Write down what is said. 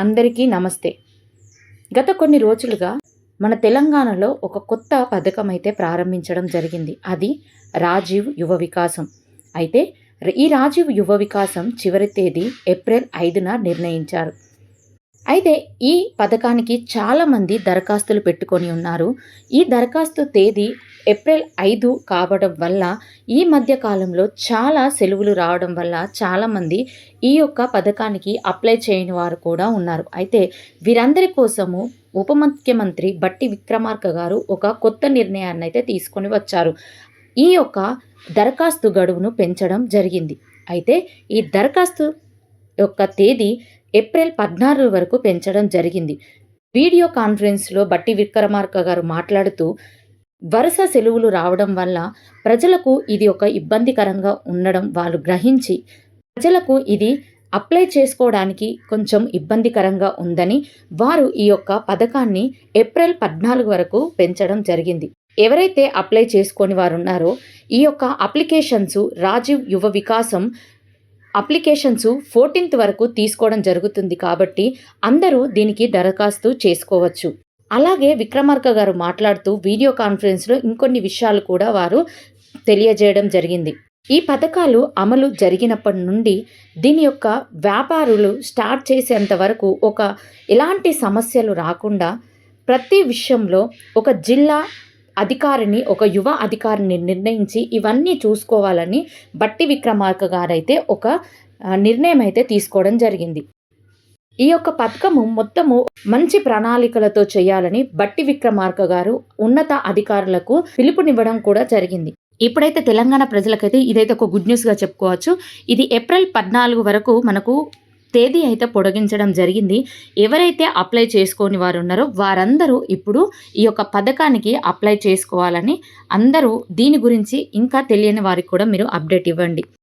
అందరికీ నమస్తే. గత కొన్ని రోజులుగా మన తెలంగాణలో ఒక కొత్త పథకం అయితే ప్రారంభించడం జరిగింది. అది రాజీవ్ యువ వికాసం. అయితే ఈ రాజీవ్ యువ వికాసం చివరి తేదీ ఏప్రిల్ ఐదున నిర్ణయించారు. అయితే ఈ పథకానికి చాలామంది దరఖాస్తులు పెట్టుకొని ఉన్నారు. ఈ దరఖాస్తు తేదీ ఏప్రిల్ ఐదు కావడం వల్ల ఈ మధ్య కాలంలో చాలా సెలవులు రావడం వల్ల చాలామంది ఈ యొక్క పథకానికి అప్లై చేయని వారు కూడా ఉన్నారు. అయితే వీరందరి కోసము ఉప ముఖ్యమంత్రి బట్టి విక్రమార్క గారు ఒక కొత్త నిర్ణయాన్ని అయితే తీసుకొని వచ్చారు. ఈ యొక్క దరఖాస్తు గడువును పెంచడం జరిగింది. అయితే ఈ దరఖాస్తు యొక్క తేదీ ఏప్రిల్ పద్నాలుగు వరకు పెంచడం జరిగింది. వీడియో కాన్ఫరెన్స్లో బట్టి విక్రమార్క గారు మాట్లాడుతూ వరుస సెలవులు రావడం వల్ల ప్రజలకు ఇది ఒక ఇబ్బందికరంగా ఉండడం వాళ్ళు గ్రహించి ప్రజలకు ఇది అప్లై చేసుకోవడానికి కొంచెం ఇబ్బందికరంగా ఉందని వారు ఈ యొక్క పథకాన్ని ఏప్రిల్ పద్నాలుగు వరకు పెంచడం జరిగింది. ఎవరైతే అప్లై చేసుకొని వారు ఉన్నారో ఈ యొక్క అప్లికేషన్స్ రాజీవ్ యువ వికాసం అప్లికేషన్స్ ఫోర్టీన్త్ వరకు తీసుకోవడం జరుగుతుంది కాబట్టి అందరూ దీనికి దరఖాస్తు చేసుకోవచ్చు. అలాగే విక్రమార్క గారు మాట్లాడుతూ వీడియో కాన్ఫరెన్స్లో ఇంకొన్ని విషయాలు కూడా వారు తెలియజేయడం జరిగింది. ఈ పథకాలు అమలు జరిగినప్పటి నుండి దీని యొక్క వ్యాపారులు స్టార్ట్ చేసేంత వరకు ఒక ఎలాంటి సమస్యలు రాకుండా ప్రతి విషయంలో ఒక జిల్లా అధికారిని ఒక యువ అధికారిని నిర్ణయించి ఇవన్నీ చూసుకోవాలని బట్టి విక్రమార్క గారైతే ఒక నిర్ణయం అయితే తీసుకోవడం జరిగింది. ఈ యొక్క పథకము మొత్తము మంచి ప్రణాళికలతో చేయాలని బట్టి విక్రమార్క గారు ఉన్నత అధికారులకు పిలుపునివ్వడం కూడా జరిగింది. ఇప్పుడైతే తెలంగాణ ప్రజలకైతే ఇదైతే ఒక గుడ్ న్యూస్గా చెప్పుకోవచ్చు. ఇది ఏప్రిల్ పద్నాలుగు వరకు మనకు తేదీ అయితే పొడిగించడం జరిగింది. ఎవరైతే అప్లై చేసుకోని వారు ఉన్నారో వారందరూ ఇప్పుడు ఈ యొక్క పథకానికి అప్లై చేసుకోవాలని అందరూ దీని గురించి ఇంకా తెలియని వారికి కూడా మీరు అప్డేట్ ఇవ్వండి.